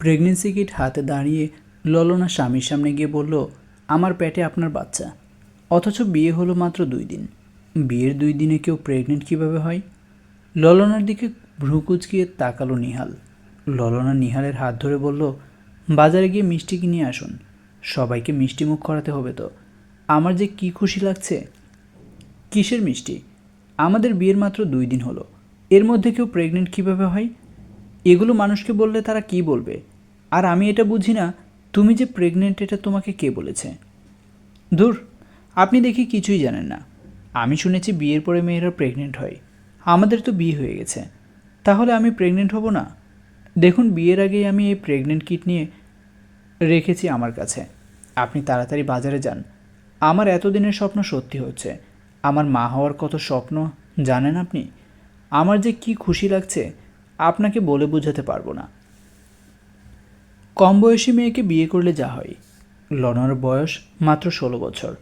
Pregnancy kit হাতে দাঁড়িয়ে ললনা স্বামীর সামনে গিয়ে বলল, আমার পেটে আপনার বাচ্চা। অথচ বিয়ে হলো মাত্র দুই দিন। বিয়ের দুই দিনে কেউ প্রেগনেন্ট কীভাবে হয়? ললনার দিকে ভ্রু কুচকিয়ে তাকালো নিহাল। ললনা নিহালের হাত ধরে বলল, বাজারে গিয়ে মিষ্টি কিনে আসুন। সবাইকে মিষ্টি মুখ করাতে হবে তো। আমার যে কি খুশি লাগছে? কিসের মিষ্টি? আমাদের বিয়ের মাত্র দুই দিন হলো। এর মধ্যে কেউ প্রেগনেন্ট কীভাবে হয়? এগুলো মানুষকে বললে তারা কি বলবে? আর আমি এটা বুঝি না, তুমি যে প্রেগনেন্ট এটা তোমাকে কে বলেছে? ধুর আপনি দেখি কিছুই জানেন না। আমি শুনেছি বিয়ের পরে মেয়েরা প্রেগনেন্ট হয়। আমাদের তো বিয়ে হয়ে গেছে। তাহলে আমি প্রেগনেন্ট হব না? দেখুন, বিয়ের আগেই আমি এই প্রেগনেন্ট কিট নিয়ে রেখেছি আমার কাছে। আপনি তাড়াতাড়ি বাজারে যান। আমার এতদিনের স্বপ্ন সত্যি হচ্ছে। আমার মা হওয়ার কত স্বপ্ন, জানেন আপনি? আমার যে কি খুশি লাগছে, আপনাকে বলে বোঝাতে পারব না। কম বয়সী মেয়েকে বিয়ে করলে যা হয়। ললনার বয়স মাত্র ষোলো বছর।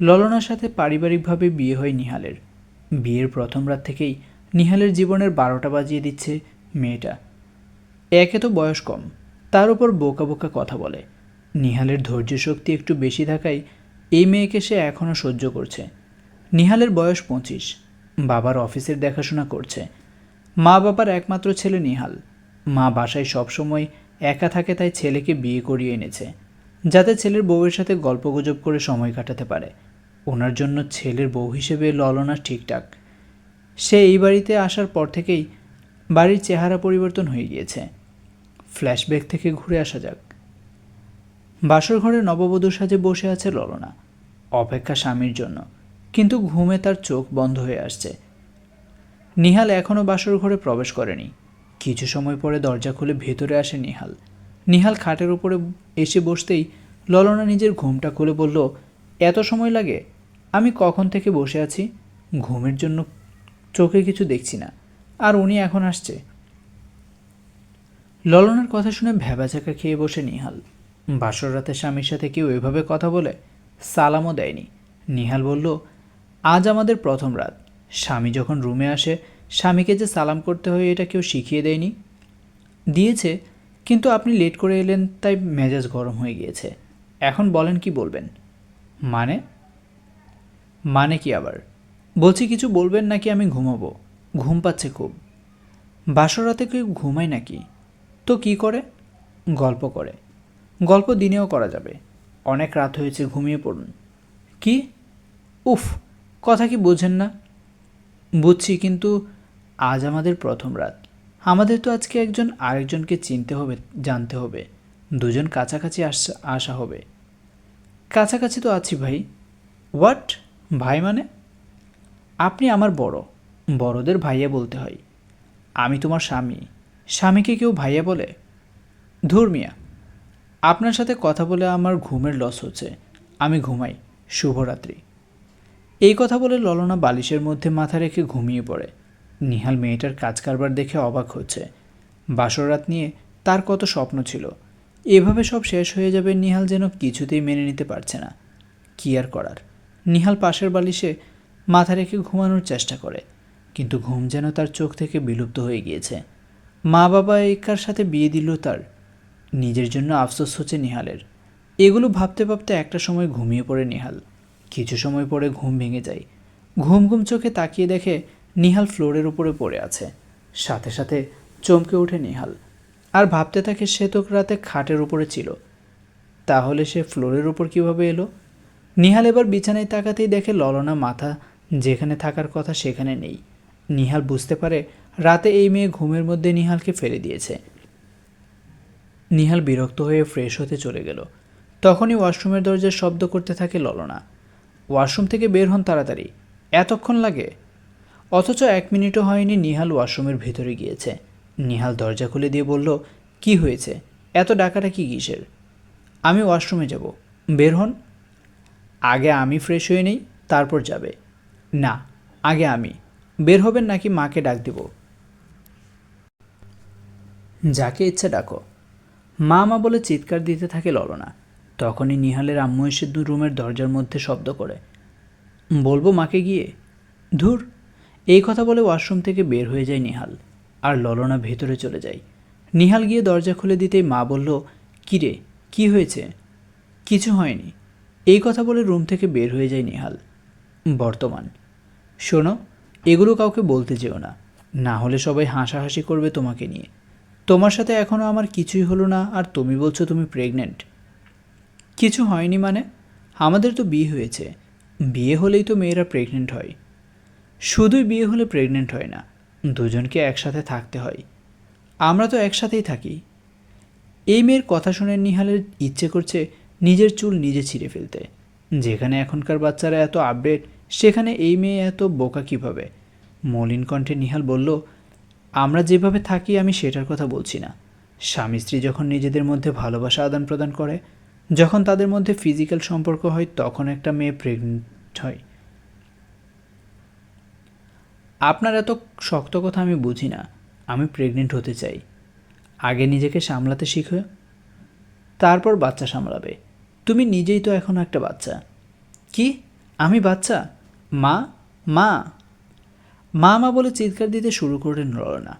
ললনার সাথে পারিবারিকভাবে বিয়ে হয় নিহালের। বিয়ের প্রথম রাত থেকেই নিহালের জীবনের বারোটা বাজিয়ে দিচ্ছে মেয়েটা। একে তো বয়স কম, তার উপর বোকা বোকা কথা বলে। নিহালের ধৈর্য শক্তি একটু বেশি থাকায় এই মেয়েকে সে এখনও সহ্য করছে। নিহালের বয়স পঁচিশ, বাবার অফিসের দেখাশোনা করছে। মা বাবার একমাত্র ছেলে নিহাল। মা বাসায় সবসময় একা থাকে তাই ছেলেকে বিয়ে করিয়ে এনেছে, যাতে ছেলের বউয়ের সাথে গল্পগুজব করে সময় কাটাতে পারে। ওনার জন্য ছেলের বউ হিসেবে ললনা ঠিকঠাক। সে এই বাড়িতে আসার পর থেকেই বাড়ির চেহারা পরিবর্তন হয়ে গিয়েছে। ফ্ল্যাশব্যাক থেকে ঘুরে আসা যাক। বাসর ঘরে নববধূর সাজে বসে আছে ললনা। অপেক্ষা স্বামীর জন্য, কিন্তু ঘুমে তার চোখ বন্ধ হয়ে আসছে। নিহাল এখনও বাসর ঘরে প্রবেশ করেনি। কিছু সময় পরে দরজা খুলে ভেতরে আসে নিহাল। নিহাল খাটের উপরে এসে বসতেই ললনা নিজের ঘুমটা খুলে বলল, এত সময় লাগে? আমি কখন থেকে বসে আছি? ঘুমের জন্য চোখে কিছু দেখছি না। আর উনি এখন আসছে। ললনার কথা শুনে ভ্যাবাচাকা খেয়ে বসে নিহাল। বাসর রাতে স্বামীর সাথে কেউ এভাবে কথা বলে সালামও দেয়নি। নিহাল বলল, আজ আমাদের প্রথম রাত। স্বামী যখন রুমে আসে স্বামীকে যে সালাম করতে হয়, এটা কেউ শিখিয়ে দেয়নি। দিয়েছে, কিন্তু আপনি লেট করে এলেন, তাই মেজাজ গরম হয়ে গিয়েছে। এখন বলেন কি বলবেন? মানে? মানে কি আবার? বলছি, কিছু বলবেন নাকি আমি ঘুমাবো? ঘুম পাচ্ছে খুব। বাসর রাতে কেউ ঘুমায় নাকি? তো কি করে? গল্প করে। গল্প দিনেও করা যাবে। অনেক রাত হয়েছে, ঘুমিয়ে পড়ুন। কি? উফ, কথা কি বোঝেন না? বুঝছি, কিন্তু আজ আমাদের প্রথম রাত। আমাদের তো আজকে একজন আরেকজনকে চিনতে হবে, জানতে হবে। দুজন কাছাকাছি আসা আসা হবে। কাছাকাছি তো আছি ভাই। হোয়াট ভাই মানে? আপনি আমার বড়। বড়দের ভাইয়া বলতে হয়। আমি তোমার স্বামী। স্বামীকে কেউ ভাইয়া বলে? ধর্মিয়া আপনার সাথে কথা বলে আমার ঘুমের লস হচ্ছে। আমি ঘুমাই। শুভরাত্রি। এই কথা বলে ললনা বালিশের মধ্যে মাথা রেখে ঘুমিয়ে পড়ে। নিহাল মেয়েটার কাজ কারবার দেখে অবাক হচ্ছে। বাসরাত নিয়ে তার কত স্বপ্ন ছিল। এভাবে সব শেষ হয়ে যাবে নিহাল যেন কিছুতেই মেনে নিতে পারছে না। কী আর করার? নিহাল পাশের বালিশে মাথা রেখে ঘুমানোর চেষ্টা করে, কিন্তু ঘুম যেন তার চোখ থেকে বিলুপ্ত হয়ে গিয়েছে। মা বাবা একার সাথে বিয়ে দিল তার। নিজের জন্য আফসোস হচ্ছে নিহালের। এগুলো ভাবতে ভাবতে একটা সময় ঘুমিয়ে পড়ে নিহাল। কিছু সময় পরে ঘুম ভেঙে যায়। ঘুম ঘুম চোখে তাকিয়ে দেখে নিহাল ফ্লোরের উপরে পড়ে আছে। সাথে সাথে চমকে ওঠে নিহাল। আর ভাবতে থাকে সে তো রাতে খাটের উপরে ছিল। তাহলে সে ফ্লোরের উপর কীভাবে এলো? নিহাল এবার বিছানায় তাকাতেই দেখে ললনা মাথা যেখানে থাকার কথা সেখানে নেই। নিহাল বুঝতে পারে রাতে এই মেয়ে ঘুমের মধ্যে নিহালকে ফেলে দিয়েছে। নিহাল বিরক্ত হয়ে ফ্রেশ হতে চলে গেল। তখনই ওয়াশরুমের দরজার শব্দ করতে থাকে ললনা। ওয়াশরুম থেকে বের হন তাড়াতাড়ি। এতক্ষণ লাগে? অথচ এক মিনিটও হয়নি নিহাল ওয়াশরুমের ভেতরে গিয়েছে। নিহাল দরজা খুলে দিয়ে বলল, কি হয়েছে? এত ডাকাটা কি কিসের? আমি ওয়াশরুমে যাব। বের হন। আগে আমি ফ্রেশ হয়ে নেই, তারপর যাবে। না, আগে আমি। বের হবেন নাকি মাকে ডাক দেব? যাকে ইচ্ছা ডাকো। মা মা বলে চিৎকার দিতে থাকে ললনা। তখনই নিহালের আম্মু এসে দু রুমের দরজার মধ্যে শব্দ করে, বলব মাকে গিয়ে? ধুর এই কথা বলে ওয়াশরুম থেকে বের হয়ে যায় নিহাল, আর ললনা ভেতরে চলে যায়। নিহাল গিয়ে দরজা খুলে দিতেই মা বলল কিরে কি হয়েছে? কিছু হয়নি। এই কথা বলে রুম থেকে বের হয়ে যায় নিহাল। বর্তমান। শোনো, এগুলো কাউকে বলতে যেও না। না হলে সবাই হাসাহাসি করবে তোমাকে নিয়ে। তোমার সাথে এখনও আমার কিছুই হলো না, আর তুমি বলছো তুমি প্রেগনেন্ট কিছু হয়নি মানে? আমাদের তো বিয়ে হয়েছে। বিয়ে হলেই তো মেয়েরা প্রেগনেন্ট হয়। শুধুই বিয়ে হলে প্রেগনেন্ট হয় না, দুজনকে একসাথে থাকতে হয়। আমরা তো একসাথেই থাকি। এই মেয়ের কথা শুনে নিহালের ইচ্ছে করছে নিজের চুল নিজে ছিঁড়ে ফেলতে। যেখানে এখনকার বাচ্চারা এত আপডেট সেখানে এই মেয়ে এত বোকা কীভাবে? মলিন কণ্ঠে নিহাল বলল, আমরা যেভাবে থাকি আমি সেটার কথা বলছি না। স্বামী স্ত্রী যখন নিজেদের মধ্যে ভালোবাসা আদান প্রদান করে, যখন তাদের মধ্যে ফিজিক্যাল সম্পর্ক হয়, তখন একটা মেয়ে প্রেগনেন্ট হয়। আপনার এত শক্ত কথা আমি বুঝি না। আমি প্রেগনেন্ট হতে চাই। আগে নিজেকে সামলাতে শিখো। তারপর বাচ্চা সামলাবে। তুমি নিজেই তো এখন একটা বাচ্চা। কি? আমি বাচ্চা? মা? মা? মা মা বলে চিৎকার দিতে শুরু করলেন রলনা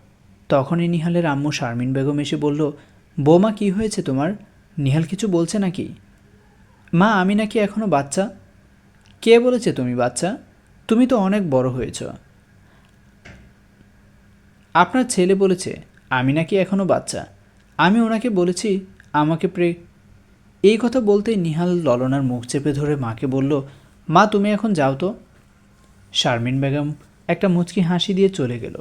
তখনই নিহালের আম্মু শারমিন বেগম এসে বলল, বৌমা, কি হয়েছে তোমার? নিহাল কিছু বলছে নাকি? মা, আমি নাকি এখনও বাচ্চা? কে বলেছে তুমি বাচ্চা? তুমি তো অনেক বড় হয়েছ। আপনার ছেলে বলেছে, আমি নাকি এখনও বাচ্চা। আমি ওনাকে বলেছি, আমাকে প্রে এই কথা বলতেই নিহাল ললনার মুখ চেপে ধরে মাকে বলল, মা, তুমি এখন যাও তো। শারমিন বেগম একটা মুচকি হাসি দিয়ে চলে গেল।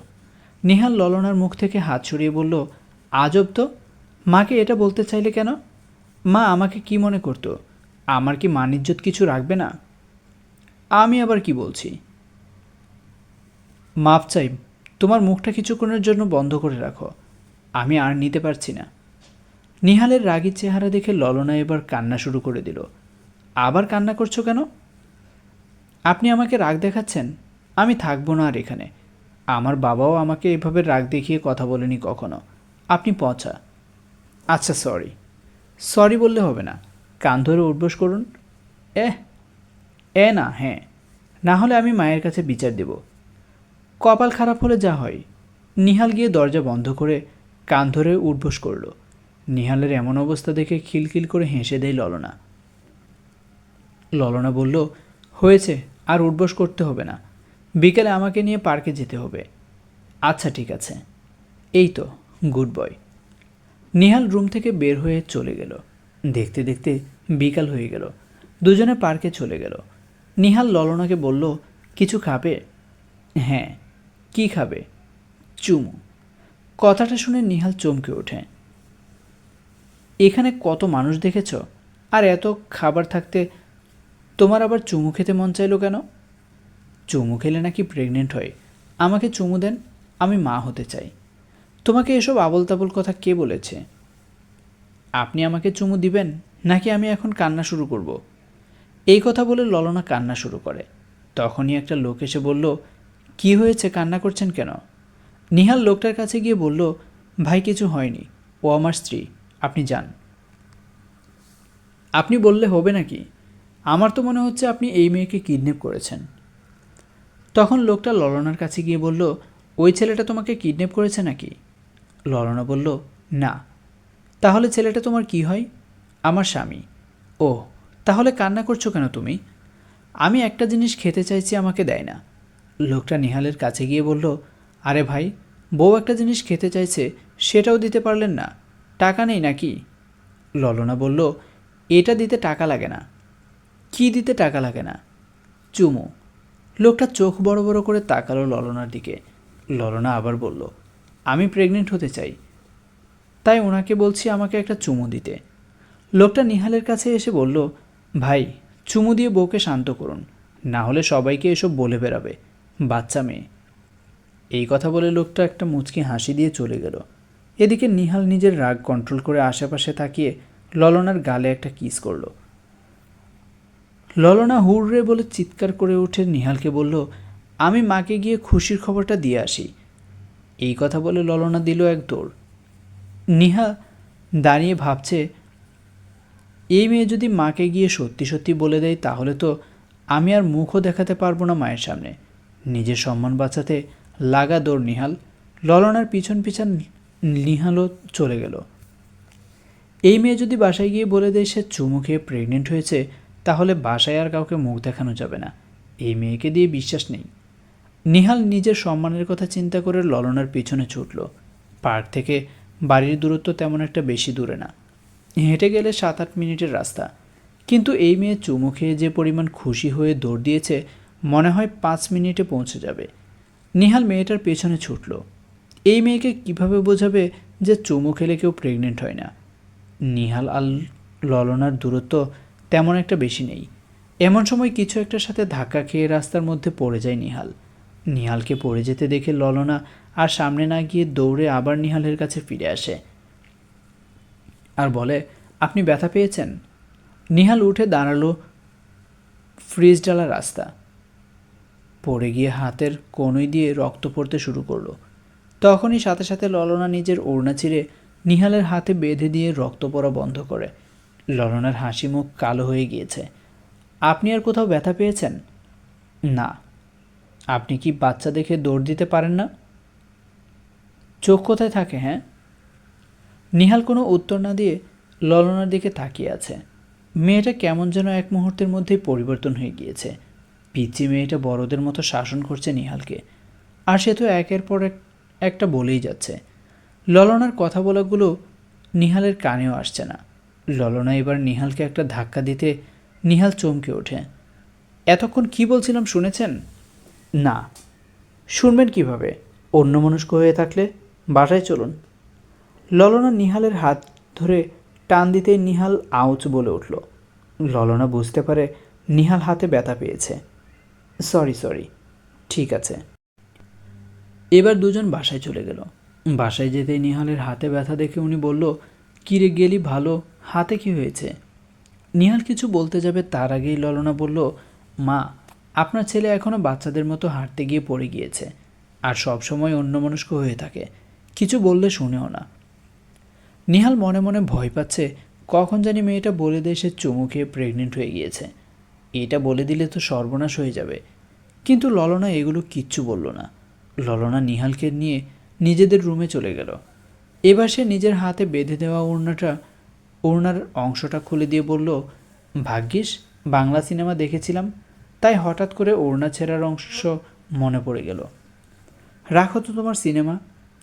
নিহাল ললনার মুখ থেকে হাত সরিয়ে বলল, আজব তো। মাকে এটা বলতে চাইলে কেন? মা, আমাকে কি মনে করতো? আমার কি মানিজ্যত কিছু রাখবে না? আমি আবার কি বলছি? মাপ চাই তোমার মুখটা কিছুক্ষণের জন্য বন্ধ করে রাখো। আমি আর নিতে পারছি না। নিহালের রাগী চেহারা দেখে ললনা এবার কান্না শুরু করে দিল। আবার কান্না করছ কেন? আপনি আমাকে রাগ দেখাচ্ছেন? আমি থাকব না আর এখানে। আমার বাবাও আমাকে এভাবে রাগ দেখিয়ে কথা বলেনি কখনো। আপনি পচা। আচ্ছা সরি সরি বললে হবে না। কান ধরে উঠবোস করুন। এ না হ্যাঁ। না হলে আমি মায়ের কাছে বিচার দেব। কপাল খারাপ হলে যা হয়। নিহাল গিয়ে দরজা বন্ধ করে কান ধরে উঠবোস করল। নিহালের এমন অবস্থা দেখে খিলখিল করে হেসে দেয় ললনা। ললনা বলল, হয়েছে, আর উঠবোস করতে হবে না। বিকেলে আমাকে নিয়ে পার্কে যেতে হবে। আচ্ছা ঠিক আছে। এই তো, গুড বয়। নিহাল রুম থেকে বের হয়ে চলে গেল। দেখতে দেখতে বিকাল হয়ে গেল। দুজনে পার্কে চলে গেল। নিহাল ললনাকে বলল, কিছু খাবে? হ্যাঁ কি খাবে? চুমু। কথাটা শুনে নিহাল চমকে ওঠে। এখানে কত মানুষ দেখেছ? আর এত খাবার থাকতে তোমার আবার চুমু খেতে মন চাইলো কেন? চুমু খেলে নাকি প্রেগনেন্ট হয়। আমাকে চুমু দেন, আমি মা হতে চাই। তোমাকে এসব আবল তাবল কথা কে বলেছে? আপনি আমাকে চুমু দিবেন, নাকি আমি এখন কান্না শুরু করব? এই কথা বলে ললনা কান্না শুরু করে। তখনই একটা লোক এসে বলল কি হয়েছে, কান্না করছেন কেন? নিহাল লোকটার কাছে গিয়ে বলল, ভাই, কিছু হয়নি। ও আমার স্ত্রী। আপনি যান। আপনি বললে হবে নাকি? আমার তো মনে হচ্ছে আপনি এই মেয়েকে কিডন্যাপ করেছেন। তখন লোকটা ললনার কাছে গিয়ে বলল, ওই ছেলেটা তোমাকে কিডন্যাপ করেছে নাকি? ললনা বলল, না। তাহলে ছেলেটা তোমার কি হয়? আমার স্বামী। ও তাহলে কান্না করছ কেন তুমি? আমি একটা জিনিস খেতে চাইছি, আমাকে দেয় না। লোকটা নিহালের কাছে গিয়ে বলল, আরে ভাই, বউ একটা জিনিস খেতে চাইছে, সেটাও দিতে পারলেন না। টাকা নেই নাকি? ললনা বলল, এটা দিতে টাকা লাগে না। কি দিতে টাকা লাগে না? চুমু। লোকটা চোখ বড় বড় করে তাকালো ললনার দিকে। ললনা আবার বলল, আমি প্রেগনেন্ট হতে চাই। তাই ওনাকে বলছি আমাকে একটা চুমু দিতে। লোকটা নিহালের কাছে এসে বলল, ভাই, চুমু দিয়ে বউকে শান্ত করুন। না হলে সবাইকে এসব বলে বেড়াবে। বাচ্চা মেয়ে। এই কথা বলে লোকটা একটা মুচকি হাসি দিয়ে চলে গেল। এদিকে নিহাল নিজের রাগ কন্ট্রোল করে আশেপাশে তাকিয়ে ললনার গালে একটা কিস করল। ললনা হুড়রে বলে চিৎকার করে উঠে নিহালকে বলল, আমি মাকে গিয়ে খুশির খবরটা দিয়ে আসি। এই কথা বলে ললনা দিল এক দৌড়। নিহা দাঁড়িয়ে ভাবছে, এই মেয়ে যদি মাকে গিয়ে সত্যি সত্যি বলে দেয় তাহলে তো আমি আর মুখও দেখাতে পারব না মায়ের সামনে। নিজের সম্মান বাঁচাতে লাগা দৌড় নিহাল, ললনার পিছন পিছন নিহালও চলে গেল। এই মেয়ে যদি বাসায় গিয়ে বলে দেয় সে চুমু খেয়ে প্রেগনেন্ট হয়েছে, তাহলে বাসায় আর কাউকে মুখ দেখানো যাবে না। এই মেয়েকে দিয়ে বিশ্বাস নেই। নিহাল নিজের সম্মানের কথা চিন্তা করে ললনার পিছনে ছুটল। পার্ক থেকে বাড়ির দূরত্ব তেমন একটা বেশি দূরে না। হেঁটে গেলে সাত আট মিনিটের রাস্তা। কিন্তু এই মেয়ে চুমু খেয়ে যে পরিমাণ খুশি হয়ে দৌড় দিয়েছে মনে হয় পাঁচ মিনিটে পৌঁছে যাবে। নিহাল মেয়েটার পেছনে ছুটল। এই মেয়েকে কীভাবে বোঝাবে যে চুমু খেলে কেউ প্রেগনেন্ট হয় না? নিহাল আর ললনার দূরত্ব তেমন একটা বেশি নেই। এমন সময় কিছু একটার সাথে ধাক্কা খেয়ে রাস্তার মধ্যে পড়ে যায় নিহাল। নিহালকে পড়ে যেতে দেখে ললনা আর সামনে না গিয়ে দৌড়ে আবার নিহালের কাছে ফিরে আসে। আর বলে, আপনি ব্যথা পেয়েছেন? নিহাল উঠে দাঁড়াল ফ্রিজ ডালা রাস্তা। পড়ে গিয়ে হাতের কনুই দিয়ে রক্ত পড়তে শুরু করল। তখনই সাথে সাথে ললনা নিজের ওড়না ছিঁড়ে নিহালের হাতে বেঁধে দিয়ে রক্ত পড়া বন্ধ করে। ললনার হাসি মুখ কালো হয়ে গিয়েছে। আপনি আর কোথাও ব্যথা পেয়েছেন? না। আপনি কি বাচ্চা দেখে দৌড় দিতে পারেন না? চোখ কোথায় থাকে হ্যাঁ? নিহাল কোনো উত্তর না দিয়ে ললনার দিকে তাকিয়ে আছে। মেয়েটা কেমন যেন এক মুহূর্তের মধ্যেই পরিবর্তন হয়ে গিয়েছে। পিচ্ছি মেয়েটা বড়দের মতো শাসন করছে নিহালকে। আর সে তো একের পর এক, একটা বলেই যাচ্ছে। ললনার কথা বলাগুলো নিহালের কানেও আসছে না। ললনা এবার নিহালকে একটা ধাক্কা দিতে নিহাল চমকে ওঠে। এতক্ষণ কি বলছিলাম শুনেছেন? না। শুনবেন কীভাবে? অন্য অন্যমনস্ক হয়ে থাকলে বাসায় চলুন। ললনা নিহালের হাত ধরে টান দিতেই নিহাল আউচ বলে উঠল। ললনা বুঝতে পারে নিহাল হাতে ব্যথা পেয়েছে। Sorry sorry. ঠিক আছে। এবার দুজন বাসায় চলে গেল। বাসায় যেতেই নিহালের হাতে ব্যথা দেখে উনি বলল, কিরে, গেলি ভালো? হাতে কি হয়েছে? নিহাল কিছু বলতে যাবে তার আগেই ললনা বলল, মা, আপনার ছেলে এখনও বাচ্চাদের মতো হাঁটতে গিয়ে পড়ে গিয়েছে আর সব সময় অন্যমনস্ক হয়ে থাকে। কিছু বললে শুনেও না। নিহাল মনে মনে ভয় পাচ্ছে, কখন জানি মেয়েটা বলে দিয়ে সে চুমু খেয়ে প্রেগনেন্ট হয়ে গিয়েছে। এটা বলে দিলে তো সর্বনাশ হয়ে যাবে। কিন্তু ললনা এগুলো কিচ্ছু বলল না। ললনা নিহালকে নিয়ে নিজেদের রুমে চলে গেল। এবার সে নিজের হাতে বেঁধে দেওয়া ওড়নাটা, ওড়নার অংশটা খুলে দিয়ে বলল, ভাগ্যিস, বাংলা সিনেমা দেখেছিলাম। তাই হঠাৎ করে ওড়না ছেঁড়ার অংশ মনে পড়ে গেল। রাখো তো তোমার সিনেমা।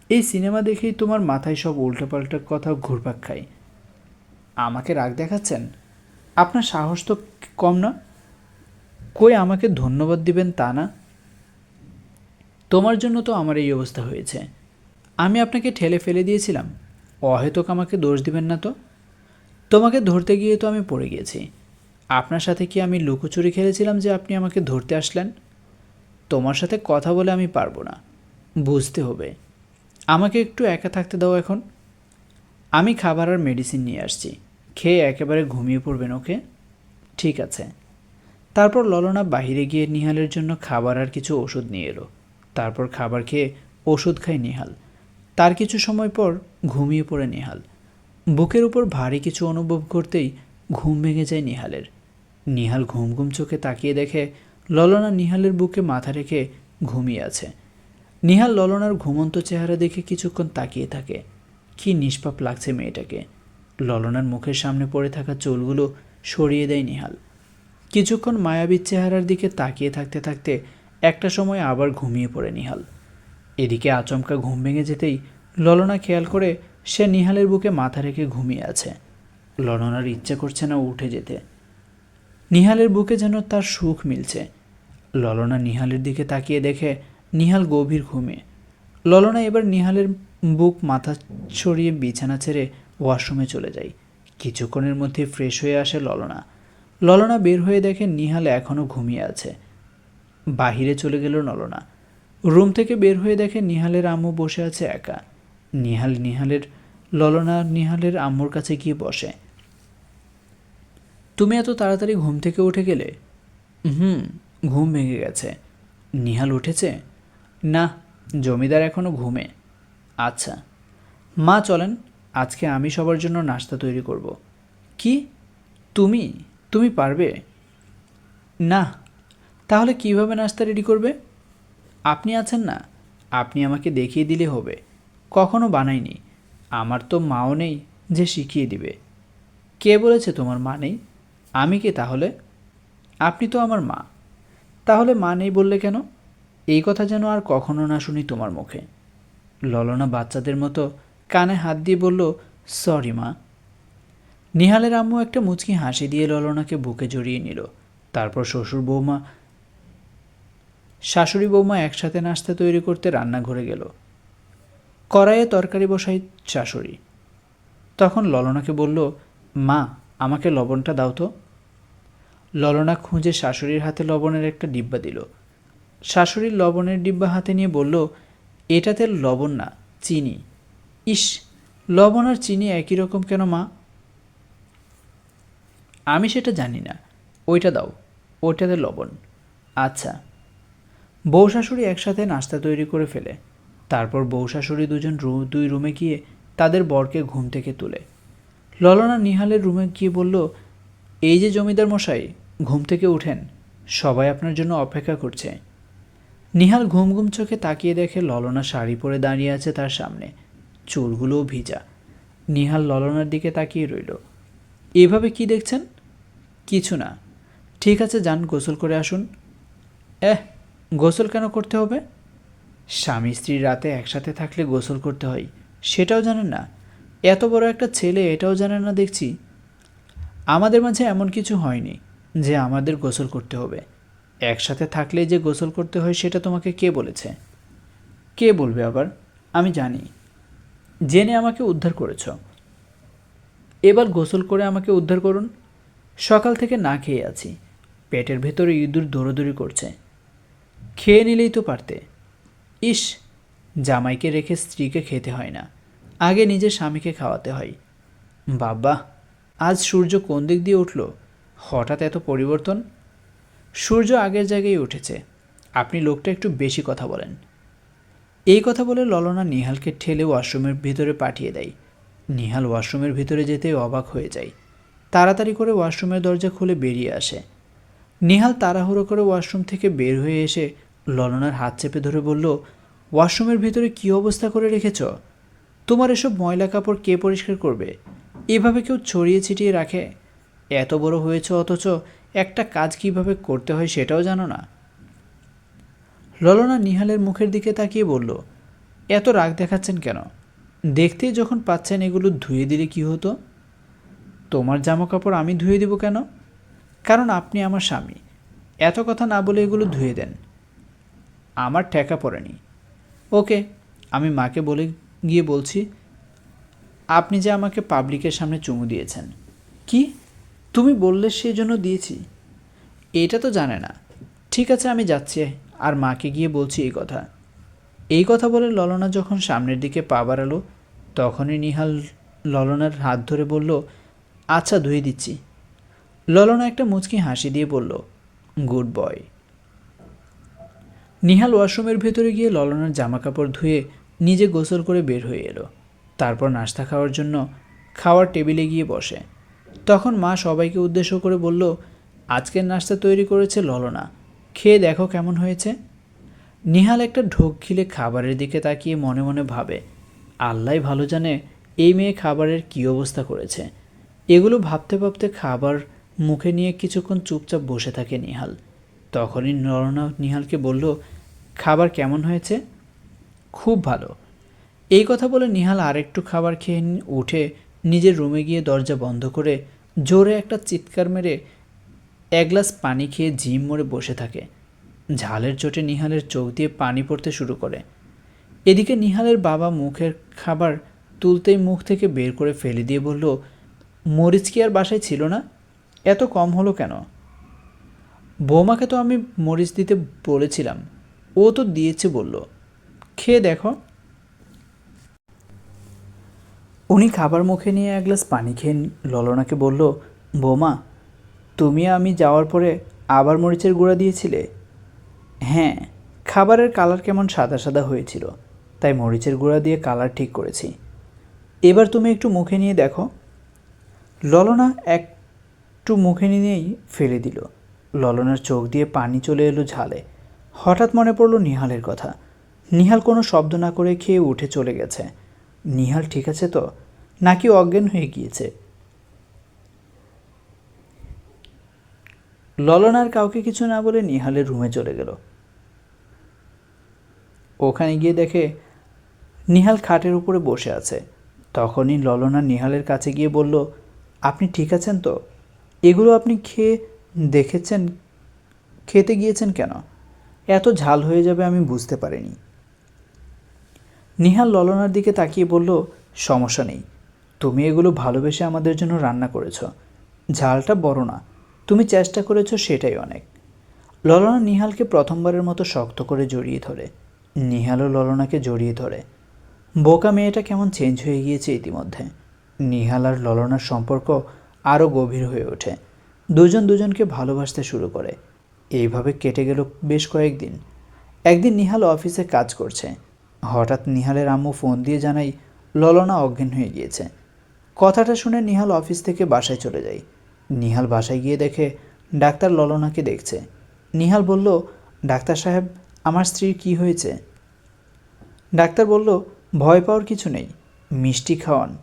এই সিনেমা দেখেই তোমার মাথায় সব উল্টোপাল্টা কথা ঘুরপাক খায়। আমাকে রাগ দেখাচ্ছেন? আপনার সাহস তো কম না? কই আমাকে ধন্যবাদ দিবেন তা না? তোমার জন্য তো আমার এই অবস্থা হয়েছে। আমি আপনাকে ঠেলে ফেলে দিয়েছিলাম। অহেতুক আমাকে দোষ দিবেন না তো? তোমাকে ধরতে গিয়ে তো আমি পড়ে গিয়েছি আপনার সাথে কি আমি লুকোচুরি খেলেছিলাম যে আপনি আমাকে ধরতে আসলেন? তোমার সাথে কথা বলে আমি পারব না। বুঝতে হবে। আমাকে একটু একা থাকতে দাও এখন। আমি খাবার আর মেডিসিন নিয়ে আসছি। খেয়ে একেবারে ঘুমিয়ে পড়বেন, ওকে? ঠিক আছে। তারপর ললনা বাহিরে গিয়ে নিহালের জন্য খাবার আর কিছু ওষুধ নিয়ে এলো। তারপর খাবার খেয়ে ওষুধ খায় নিহাল। তার কিছু সময় পর ঘুমিয়ে পড়ে নিহাল। বুকের উপর ভারী কিছু অনুভব করতেই ঘুম ভেঙে যায় নিহালের। নিহাল ঘুম ঘুম চোখে তাকিয়ে দেখে ললনা নিহালের বুকে মাথা রেখে ঘুমিয়ে আছে। নিহাল ললনার ঘুমন্ত চেহারা দেখে কিছুক্ষণ তাকিয়ে থাকে। কি নিষ্পাপ লাগছে মেয়েটাকে। ললনার মুখের সামনে পড়ে থাকা চুলগুলো সরিয়ে দেয় নিহাল। কিছুক্ষণ মায়াবীর চেহারার দিকে তাকিয়ে থাকতে থাকতে একটা সময় আবার ঘুমিয়ে পড়ে নিহাল। এদিকে আচমকা ঘুম ভেঙে যেতেই ললনা খেয়াল করে সে নিহালের বুকে মাথা রেখে ঘুমিয়ে আছে। ললনার ইচ্ছে করছে না উঠে যেতে। নিহালের বুকে যেন তার সুখ মিলছে। ললনা নিহালের দিকে তাকিয়ে দেখে নিহাল গভীর ঘুমে। ললনা এবার নিহালের বুক মাথা ছড়িয়ে বিছানা ছেড়ে ওয়াশরুমে চলে যায়। কিছুক্ষণের মধ্যে ফ্রেশ হয়ে আসে ললনা। ললনা বের হয়ে দেখে নিহাল এখনও ঘুমিয়ে আছে। বাহিরে চলে গেল নলনা। রুম থেকে বের হয়ে দেখে নিহালের আম্মু বসে আছে একা। নিহাল নিহালের, ললনা নিহালের আম্মুর কাছে গিয়ে বসে। তুমি এত তাড়াতাড়ি ঘুম থেকে উঠে গেলে? হুম, ঘুম ভেঙে গেছে। নিহাল উঠেছে? না, জমিদার এখনও ঘুমে। আচ্ছা। মা, চলেন। আজকে আমি সবার জন্য নাস্তা তৈরি করব। কি? তুমি? তুমি পারবে? না। তাহলে কীভাবে নাস্তা রেডি করবে? আপনি আছেন না। আপনি আমাকে দেখিয়ে দিলে হবে। কখনো বানাইনি। আমার তো মাও নেই যে শিখিয়ে দিবে। কে বলেছে তোমার মা নেই? আমি কে তাহলে? আপনি তো আমার মা। তাহলে মা নেই বললে কেন? এই কথা যেন আর কখনো না শুনি তোমার মুখে। ললনা বাচ্চাদের মতো কানে হাত দিয়ে বলল, সরি মা। নিহালের আম্মু একটা মুচকি হাসি দিয়ে ললনাকে বুকে জড়িয়ে নিল। তারপর শ্বশুর বৌমা, শাশুড়ি বৌমা একসাথে নাস্তা তৈরি করতে রান্নাঘরে গেল। কড়াইয়ে তরকারি বসাই শাশুড়ি। তখন ললনাকে বলল, মা, আমাকে লবণটা দাও তো। ললনা খুঁজে শাশুড়ির হাতে লবণের একটা ডিব্বা দিল। শাশুড়ির লবণের ডিব্বা হাতে নিয়ে বলল, এটাতে লবণ না, চিনি। ইস, লবণ আর চিনি একই রকম কেন মা? আমি সেটা জানি না। ওইটা দাও, ওইটাতে লবণ। আচ্ছা। বউ শাশুড়ি একসাথে নাস্তা তৈরি করে ফেলে। তারপর বউ শাশুড়ি দুজন রু, দুই রুমে গিয়ে তাদের বরকে ঘুম থেকে তুলে। ললনা নিহালের রুমে গিয়ে বলল, এই যে জমিদার মশাই, ঘুম থেকে উঠেন। সবাই আপনার জন্য অপেক্ষা করছে। নিহাল ঘুম ঘুম চোখে তাকিয়ে দেখে ললনা শাড়ি পরে দাঁড়িয়ে আছে তার সামনে। চুলগুলোও ভিজা। নিহাল ললনার দিকে তাকিয়ে রইল। এভাবে কি দেখছেন? কিছু না। ঠিক আছে, যান, গোসল করে আসুন। এহ, গোসল কেন করতে হবে? স্বামী স্ত্রী রাতে একসাথে থাকলে গোসল করতে হয়, সেটাও জানেন না। এত বড় একটা ছেলে, এটাও জানেন না দেখছি। আমাদের মাঝে এমন কিছু হয়নি যে আমাদের গোসল করতে হবে। একসাথে থাকলে যে গোসল করতে হয়, সেটা তোমাকে কে বলেছে? কে বলবে আবার? আমি জানি। জেনে আমাকে উদ্ধার করেছ। এবার গোসল করে আমাকে উদ্ধার করুন। সকাল থেকে না খেয়ে আছি। পেটের ভেতরে ইঁদুর দৌড়োদৌড়ি করছে। খেয়ে নিলেই তো পারতে। ইস, জামাইকে রেখে স্ত্রীকে খেতে হয় না। আগে নিজের স্বামীকে খাওয়াতে হয়। বাবা আজ সূর্য কোন দিক দিয়ে উঠল? হঠাৎ এত পরিবর্তন? সূর্য আগের জায়গায় উঠেছে। আপনি লোকটা একটু বেশি কথা বলেন। এই কথা বলে ললনা নিহালকে ঠেলে ওয়াশরুমের ভিতরে পাঠিয়ে দেয়। নিহাল ওয়াশরুমের ভিতরে যেতে অবাক হয়ে যায়। তাড়াতাড়ি করে ওয়াশরুমের দরজা খুলে বেরিয়ে আসে। নিহাল তাড়াহুড়ো করে ওয়াশরুম থেকে বের হয়ে এসে ললনার হাত চেপে ধরে বলল, ওয়াশরুমের ভিতরে কী অবস্থা করে রেখেছ? তোমার এসব ময়লা কাপড় কে পরিষ্কার করবে? এভাবে কেউ ছড়িয়ে ছিটিয়ে রাখে? এত বড় হয়েছে অথচ একটা কাজ কীভাবে করতে হয় সেটাও জানো না? ললনা নিহালের মুখের দিকে তাকিয়ে বলল, এত রাগ দেখাচ্ছেন কেন? দেখতেই যখন পাচ্ছেন এগুলো ধুয়ে দিলে কি হতো? তোমার জামা কাপড় আমি ধুয়ে দিব কেন? কারণ আপনি আমার স্বামী। এত কথা না বলে এগুলো ধুয়ে দেন। আমার ঠেকা পড়েনি। ওকে, আমি মাকে বলে গিয়ে বলছি, আপনি যে আমাকে পাবলিকের সামনে চুমু দিয়েছেন। কি? তুমি বললে সেই জন্য দিয়েছি? এটা তো জানে না। ঠিক আছে, আমি যাচ্ছি। আর মাকে গিয়ে বলছি এই কথা। এই কথা বলে ললনা যখন সামনের দিকে পা বাড়ালো, তখনই নিহাল ললনার হাত ধরে বলল আচ্ছা ধুয়ে দিচ্ছি। ললনা একটা মুচকি হাসি দিয়ে বলল, গুড বয়। নিহাল ওয়াশরুমের ভেতরে গিয়ে ললনার জামা কাপড় ধুয়ে নিজে গোসল করে বের হয়ে এলো। তারপর নাস্তা খাওয়ার জন্য খাওয়ার টেবিলে গিয়ে বসে। তখন মা সবাইকে উদ্দেশ্য করে বলল, আজকের নাস্তা তৈরি করেছে ললনা। খেয়ে দেখো কেমন হয়েছে। নিহাল একটা ঢোক খিলে খাবারের দিকে তাকিয়ে মনে মনে ভাবে, আল্লাহ ভালো জানে এই মেয়ে খাবারের কী অবস্থা করেছে। এগুলো ভাবতে ভাবতে খাবার মুখে নিয়ে কিছুক্ষণ চুপচাপ বসে থাকে নিহাল। তখনই নরনা নিহালকে বলল, খাবার কেমন হয়েছে? খুব ভালো। এই কথা বলে নিহাল আরেকটু খাবার খেয়ে উঠে নিজের রুমে গিয়ে দরজা বন্ধ করে জোরে একটা চিৎকার মেরে এক গ্লাস পানি খেয়ে জিম মরে বসে থাকে। ঝালের চোটে নিহালের চোখ দিয়ে পানি পড়তে শুরু করে। এদিকে নিহালের বাবা মুখের খাবার তুলতেই মুখ থেকে বের করে ফেলে দিয়ে বলল, মরিচ কি আর বাসায় ছিল না? এত কম হলো কেন? বৌমাকে তো আমি মরিচ দিতে বলেছিলাম। ও তো দিয়েছে, বলল। খেয়ে দেখো। উনি খাবার মুখে নিয়ে এক গ্লাস পানি খেয়ে ললনাকে বলল, বৌমা, তুমি আমি যাওয়ার পরে আবার মরিচের গুঁড়া দিয়েছিলে? হ্যাঁ খাবারের কালার কেমন সাদা সাদা হয়েছিল, তাই মরিচের গুঁড়া দিয়ে কালার ঠিক করেছি। এবার তুমি একটু মুখে নিয়ে দেখো। ললনা একটু মুখে নিয়েই ফেলে দিল। ললনার চোখ দিয়ে পানি চলে এলো ঝালে। হঠাৎ মনে পড়ল নিহালের কথা। নিহাল কোনো শব্দ না করে খেয়ে উঠে চলে গেছে। নিহাল ঠিক আছে তো? নাকি অজ্ঞান হয়ে গিয়েছে? ললনার কাউকে কিছু না বলে নিহালের রুমে চলে গেল। ওখানে গিয়ে দেখে নিহাল খাটের উপরে বসে আছে। তখনই ললনা নিহালের কাছে গিয়ে বলল, আপনি ঠিক আছেন তো? এগুলো আপনি খেয়ে দেখেছেন, খেতে গিয়েছেন কেন? এত ঝাল হয়ে যাবে আমি বুঝতে পারিনি। নিহাল ললনার দিকে তাকিয়ে বলল, সমস্যা নেই। তুমি এগুলো ভালোবেসে আমাদের জন্য রান্না করেছ। ঝালটা বড় না। তুমি চেষ্টা করেছ সেটাই অনেক। ললনা নিহালকে প্রথমবারের মতো শক্ত করে জড়িয়ে ধরে। নিহালও ললনাকে জড়িয়ে ধরে। বোকা মেয়েটা কেমন চেঞ্জ হয়ে গিয়েছে ইতিমধ্যে। নিহাল আর ললনার সম্পর্ক আরও গভীর হয়ে ওঠে। দুজন দুজনকে ভালোবাসতে শুরু করে। এইভাবে কেটে গেল বেশ কয়েকদিন। একদিন নিহাল অফিসে কাজ করছে। হঠাৎ নিহালের আম্মু ফোন দিয়ে জানাই ললনা অজ্ঞান হয়ে গিয়েছে। কথাটা শুনে নিহাল অফিস থেকে বাসায় চলে যায়। নিহাল বাসায় গিয়ে দেখে ডাক্তার ললনাকে দেখছে। নিহাল বলল, ডাক্তার সাহেব আমার স্ত্রীর কি হয়েছে? ডাক্তার বলল, ভয় পাওয়ার কিছু নেই, মিষ্টি খাওয়ান।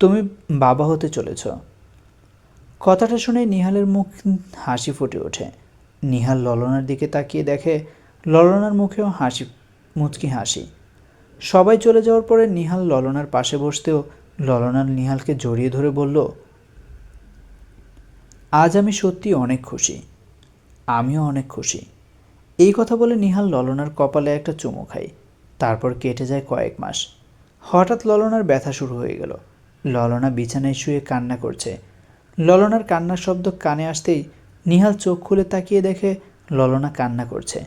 তুমি বাবা হতে চলেছ। কথাটা শুনে নিহালের মুখ হাসি ফুটে ওঠে। নিহাল ললনার দিকে তাকিয়ে দেখে ললনার মুখেও হাসি, মুচকি হাসি। সবাই চলে যাওয়ার পরে নিহাল ললনার পাশে বসতেও ললনার নিহালকে জড়িয়ে ধরে বলল, আজ আমি সত্যি অনেক খুশি। আমিও অনেক খুশি। এই কথা বলে নিহাল ললনার কপালে একটা চুমু খায়। তারপর কেটে যায় কয়েক মাস। হঠাৎ ললনার ব্যথা শুরু হয়ে গেল। ললনা বিছানায় শুয়ে কান্না করছে। ললনার কান্নার শব্দ কানে আসতেই নিহাল চোখ খুলে তাকিয়ে দেখে ললনা কান্না করছে।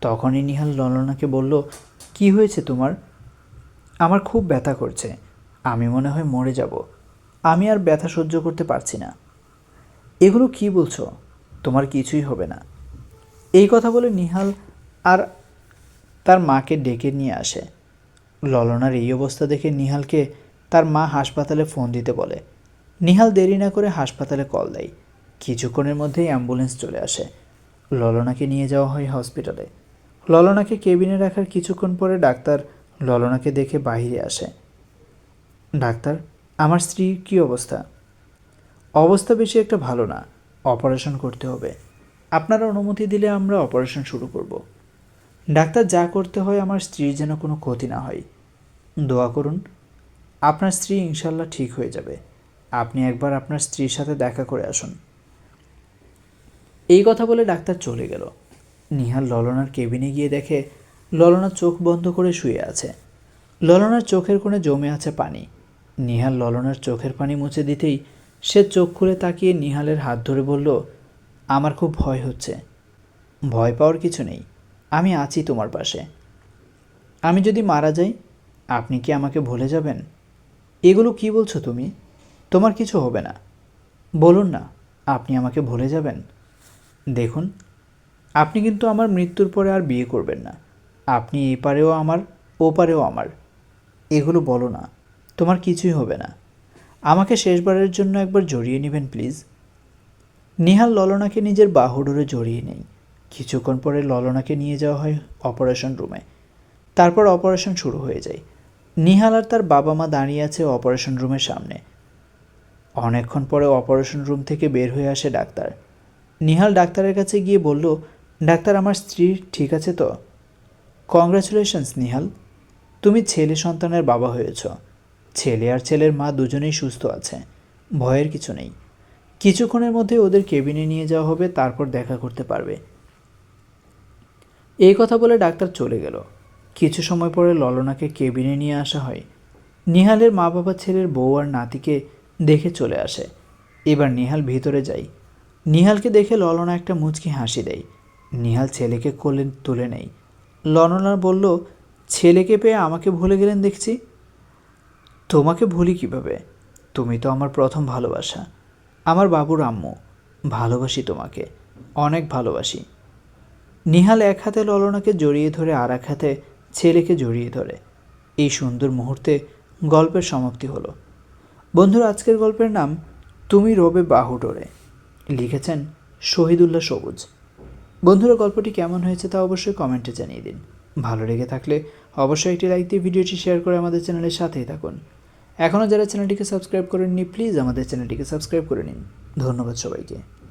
তখনই নিহাল ললনাকে বলল, কি হয়েছে তোমার? আমার খুব ব্যথা করছে। আমি মনে হয় মরে যাব। আমি আর ব্যথা সহ্য করতে পারছি না। এগুলো কি বলছো? তোমার কিছুই হবে না। এই কথা বলে নিহাল আর তার মাকে ডেকে নিয়ে আসে। ললনার এই অবস্থা দেখে নিহালকে তার মা হাসপাতালে ফোন দিতে বলে। নিহাল দেরি না করে হাসপাতালে কল দেয়। কিছুক্ষণের মধ্যেই অ্যাম্বুলেন্স চলে আসে। ললনাকে নিয়ে যাওয়া হয় হসপিটালে। ললনাকে কেবিনে রাখার কিছুক্ষণ পরে ডাক্তার ললনাকে দেখে বাইরে আসে। ডাক্তার, আমার স্ত্রীর কী অবস্থা? অবস্থা বেশি একটা ভালো না। অপারেশন করতে হবে। আপনারা অনুমতি দিলে আমরা অপারেশন শুরু করব। ডাক্তার যা করতে হয় আমার স্ত্রীর যেন কোনো ক্ষতি না হয়। দোয়া করুন, আপনার স্ত্রী ইনশাল্লাহ ঠিক হয়ে যাবে। আপনি একবার আপনার স্ত্রীর সাথে দেখা করে আসুন। এই কথা বলে ডাক্তার চলে গেল। নিহাল ললনার কেবিনে গিয়ে দেখে ললনা চোখ বন্ধ করে শুয়ে আছে। ললনার চোখের কোণে জমে আছে পানি। নিহাল ললনার চোখের পানি মুছে দিতেই সে চোখ খুলে তাকিয়ে নিহালের হাত ধরে বলল আমার খুব ভয় হচ্ছে। ভয় পাওয়ার কিছু নেই। আমি আছি তোমার পাশে। আমি যদি মারা যাই, আপনি কি আমাকে ভুলে যাবেন? এগুলো কি বলছো তুমি? তোমার কিছু হবে না। বলুন না, আপনি আমাকে ভুলে যাবেন। দেখুন, আপনি কিন্তু আমার মৃত্যুর পরে আর বিয়ে করবেন না। আপনি এই পারেও আমার, ও পারেও আমার। এগুলো বলো না, তোমার কিছুই হবে না। আমাকে শেষবারের জন্য একবার জড়িয়ে নেবেন, প্লিজ। নিহাল ললনাকে নিজের বাহুডোরে জড়িয়ে নেই কিছুক্ষণ পরে ললনাকে নিয়ে যাওয়া হয় অপারেশন রুমে। তারপর অপারেশন শুরু হয়ে যায়। নিহাল আর তার বাবা মা দাঁড়িয়ে আছে অপারেশন রুমের সামনে। অনেকক্ষণ পরে অপারেশন রুম থেকে বের হয়ে আসে ডাক্তার। নিহাল ডাক্তারের কাছে গিয়ে বলল, ডাক্তার, আমার স্ত্রী ঠিক আছে তো? কংগ্রাচুলেশনস, নিহাল। তুমি ছেলে সন্তানের বাবা হয়েছ। ছেলে আর ছেলের মা দুজনেই সুস্থ আছে। ভয়ের কিছু নেই। কিছুক্ষণের মধ্যে ওদের কেবিনে নিয়ে যাওয়া হবে, তারপর দেখা করতে পারবে। এই কথা বলে ডাক্তার চলে গেল। কিছু সময় পরে ললনাকে কেবিনে নিয়ে আসা হয়। নিহালের মা বাবা ছেলের বউ আর নাতিকে দেখে চলে আসে। এবার নিহাল ভিতরে যাই নিহালকে দেখে ললনা একটা মুচকি হাসি দেয়। নিহাল ছেলেকে কোলে তুলে নেই ললনা বলল, ছেলেকে পেয়ে আমাকে ভুলে গেলেন দেখছি। তোমাকে ভুলি কীভাবে? তুমি তো আমার প্রথম ভালোবাসা। আমার বাবুর আম্মু, ভালোবাসি তোমাকে, অনেক ভালোবাসি। নিহাল এক হাতে ললনাকে জড়িয়ে ধরে আর এক হাতে ছেলেকে জড়িয়ে ধরে। এই সুন্দর মুহূর্তে গল্পের সমাপ্তি হলো। বন্ধুরা, আজকের গল্পের নাম, তুমি রবে বাহু ডোরে লিখেছেন শহীদুল্লাহ সবুজ। বন্ধুরা, গল্পটি কেমন হয়েছে তা অবশ্যই কমেন্টে জানিয়ে দিন। ভালো লেগে থাকলে অবশ্যই একটি লাইক দিয়ে ভিডিওটি শেয়ার করে আমাদের চ্যানেলের সাথেই থাকুন। এখনও যারা চ্যানেলটিকে সাবস্ক্রাইব করেননি প্লিজ আমাদের চ্যানেলটিকে সাবস্ক্রাইব করে নিন। ধন্যবাদ সবাইকে।